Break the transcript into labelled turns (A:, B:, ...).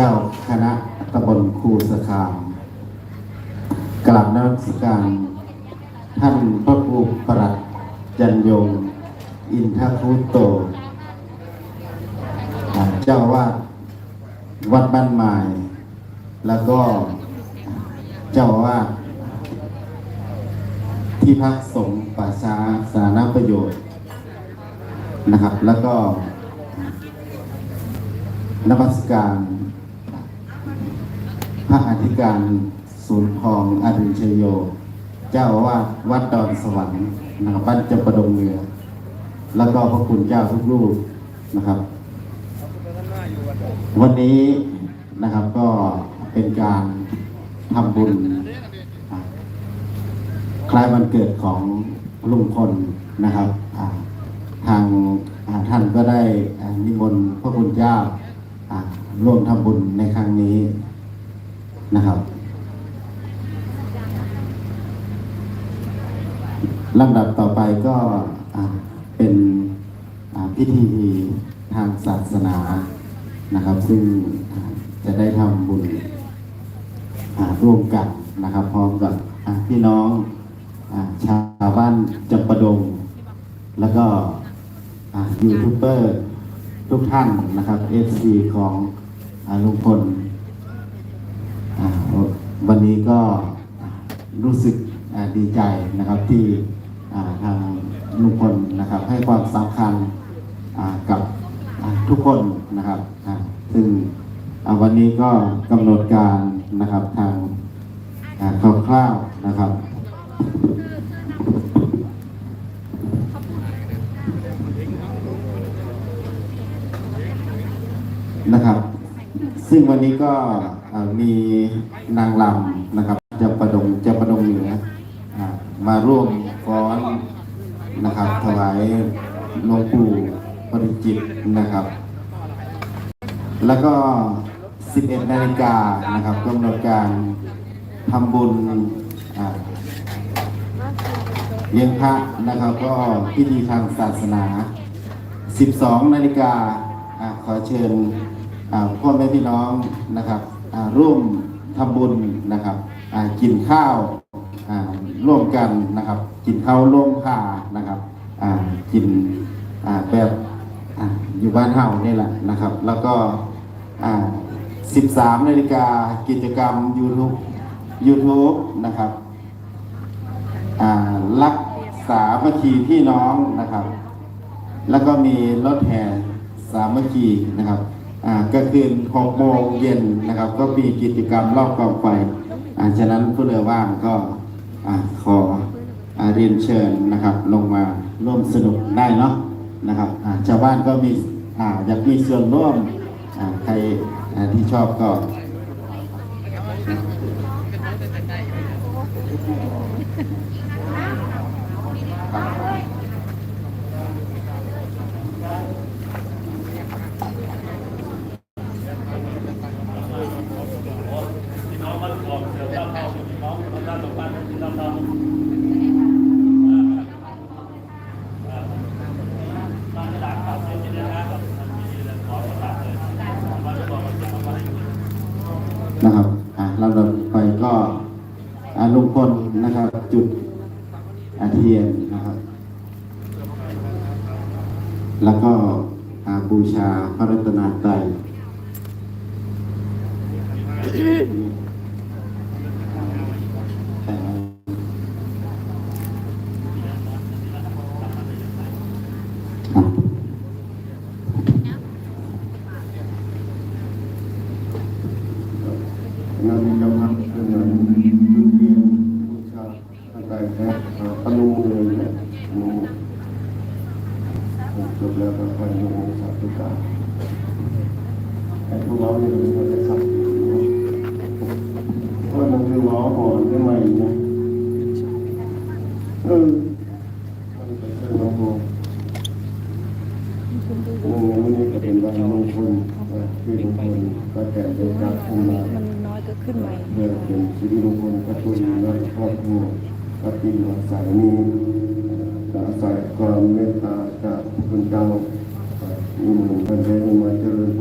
A: เจ้าคณะตำบลคูสคามกราบนมัสการท่านพระครูประหลัดจันยง อินทคุโต เจ้าวาดวัดบ้านไม้แล้วก็เจ้าอาวาดที่พักสงฆ์ป่าช้าสาธารณประโยชน์นะครับ แล้วก็นมัสการ พระอธิการศูนย์ทองอรินชโย เจ้าอาวาสวัดดอนสวรรค์นะครับบ้านจำปะดงเรือ แล้วก็พระคุณเจ้าทุกรูปนะครับ วันนี้นะครับก็เป็นการทำบุญคล้ายวันเกิดของลุงพลนะครับทางท่านก็ได้นิมนต์พระคุณเจ้าร่วมทำบุญในครั้งนี้ นะครับลำดับต่อไปก็เป็นพิธีทางศาสนานะครับ ซึ่งจะได้ทำบุญร่วมกันนะครับ พร้อมกับพี่น้องอชาวบ้านจำปะดง แล้วก็ยูทูบเบอร์ทุกท่านนะครับเอฟซีของอลุงพล วันนี้ก็รู้สึกดีใจนะครับที่ทางลุงพลนะครับให้ความสำคัญกับทุกคนนะครับซึ่งวันนี้ก็กำหนดการนะครับทางคร่าวๆนะครับ ซึ่งวันนี้ก็มีนางลำนะครับจะประดงจะประดงเหนือมาร่วมฟ้อนนะครับถวายหลวงปู่ปริจิตนะครับ แล้วก็ 11 นาฬิกานะครับกำหนดการทำบุญเลี้ยงพระนะครับ ก็พิธีทางศาสนา 12 นาฬิกาอขอเชิญ พ่อแม่พี่น้องนะครับร่วมทำบุญนะครับกินข้าวร่วมกันนะครับ กินข้าวร่วมผ้านะครับกินแบบออยู่บ้านเฮานี่แหละนะครับ แล้วก็ 13นาฬิกากิจกรรม YouTube YouTube นะครับรักษามัคคีพี่น้องนะครับ แล้วก็มีรถแห่สามัคคีนะครับ กลางคืน6โมงเย็นนะครับ ก็มีกิจกรรมรอบกองไฟอ่าฉะนั้นผู้เรือว่างก็อ่าขออเรียนเชิญนะครับ ลงมาร่วมสนุกได้เนาะนะครับชาวบ้านก็มีอ่าอยากมีส่วนร่วมอ่าใครที่ชอบก็ นะครับอ่าลำดับไปก็อาลุงพลนะครับ จุดอาเทียนนะครับ แล้วก็อาบูชาพระรัตนตรัยอะ
B: งานกำลังเป็นงานยุคเรียนวิชา ต่างๆครับปนุเลยนะจบแล้วก็ไปลงสัตว์ตุกาไอ้พวกเราเนี่ยมันจะสัตว์เพราะมันคือล้อห่อนได้ไหมนะเออมันเป็นเรื่องล้อมันไงวันนี้ก็เป็นวันมงคลที่มงคลก็แต่งเป็นการทำมา
C: มันน้อยก็ขึ้นใหม่
B: เพื่อเป็นสิริมงคลกับตัวเองและครอบครัว กับปีอาศัยนี้ก็อาศัยความเมตตาจากพระคุณเจ้ามีหนึ่งพันเทมาเจริญ